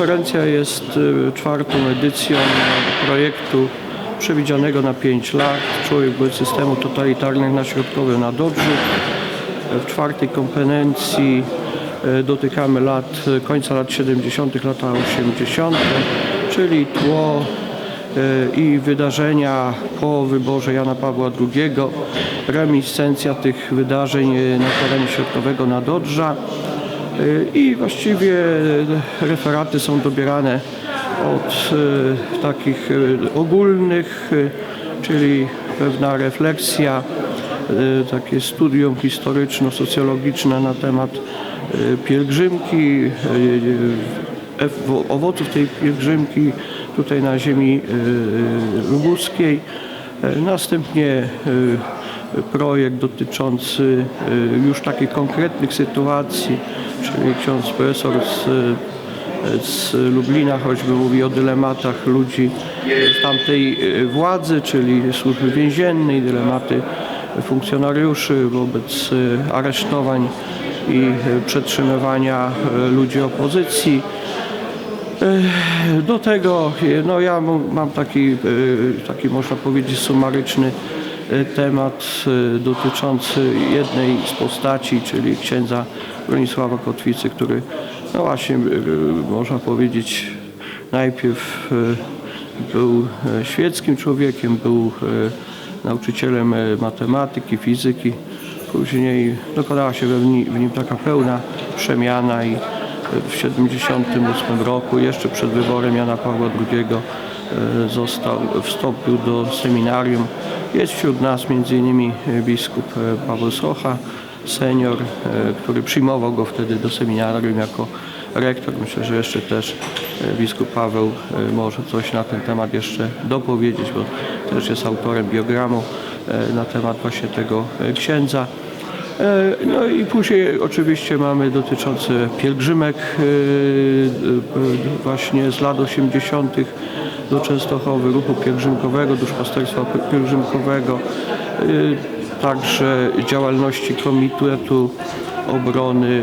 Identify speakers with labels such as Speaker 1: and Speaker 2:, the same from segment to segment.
Speaker 1: konferencja jest y, czwartą edycją projektu przewidzianego na 5 lat Człowiek wobec systemu totalitarnych na Środkowym na Dobrzu. W czwartej konferencji y, dotykamy lat, końca lat 70., lata 80., czyli tło y, i wydarzenia po wyborze Jana Pawła II, reminiscencja tych wydarzeń y, na terenie Środkowego Nadodrza. Y, I właściwie referaty są dobierane od y, takich y, ogólnych, czyli pewna refleksja, takie studium historyczno-socjologiczne na temat pielgrzymki, owoców tej pielgrzymki tutaj na ziemi lubuskiej. Następnie projekt dotyczący y, już takich konkretnych sytuacji, czyli ksiądz profesor z, z Lublina choćby mówi o dylematach ludzi z tamtej y, władzy, czyli służby więziennej, dylematy funkcjonariuszy wobec y, aresztowań i przetrzymywania ludzi opozycji. Do tego no ja mam taki, taki można powiedzieć sumaryczny temat e, dotyczący jednej z postaci, czyli księdza Bronisława Kotwicy, który no właśnie e, można powiedzieć najpierw był świeckim człowiekiem, był nauczycielem matematyki, fizyki. Później dokonała się w nim, taka pełna przemiana i w 1978 roku, jeszcze przed wyborem Jana Pawła II, został, wstąpił do seminarium. Jest wśród nas m.in. biskup e, Paweł Socha, senior, e, który przyjmował go wtedy do seminarium jako rektor. Myślę, że jeszcze też e, biskup Paweł e, może coś na ten temat jeszcze dopowiedzieć, bo też jest autorem biogramu e, na temat właśnie tego e, księdza. E, No i później oczywiście mamy dotyczące pielgrzymek e, e, właśnie z lat 80. do Częstochowy, ruchu pielgrzymkowego, duszpasterstwa pielgrzymkowego, także działalności Komitetu Obrony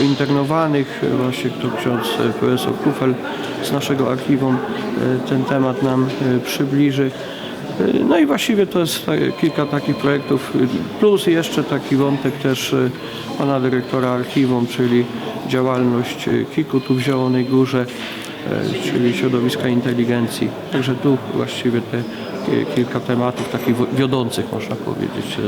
Speaker 1: internowanych. Właśnie to ksiądz profesor Kufel z naszego archiwum ten temat nam przybliży. No i właściwie to jest ta- kilka takich projektów, plus jeszcze taki wątek też e, pana dyrektora archiwum, czyli działalność e, KIK-u tu w Zielonej Górze, e, czyli środowiska inteligencji. Także tu właściwie te kilka tematów takich wiodących można powiedzieć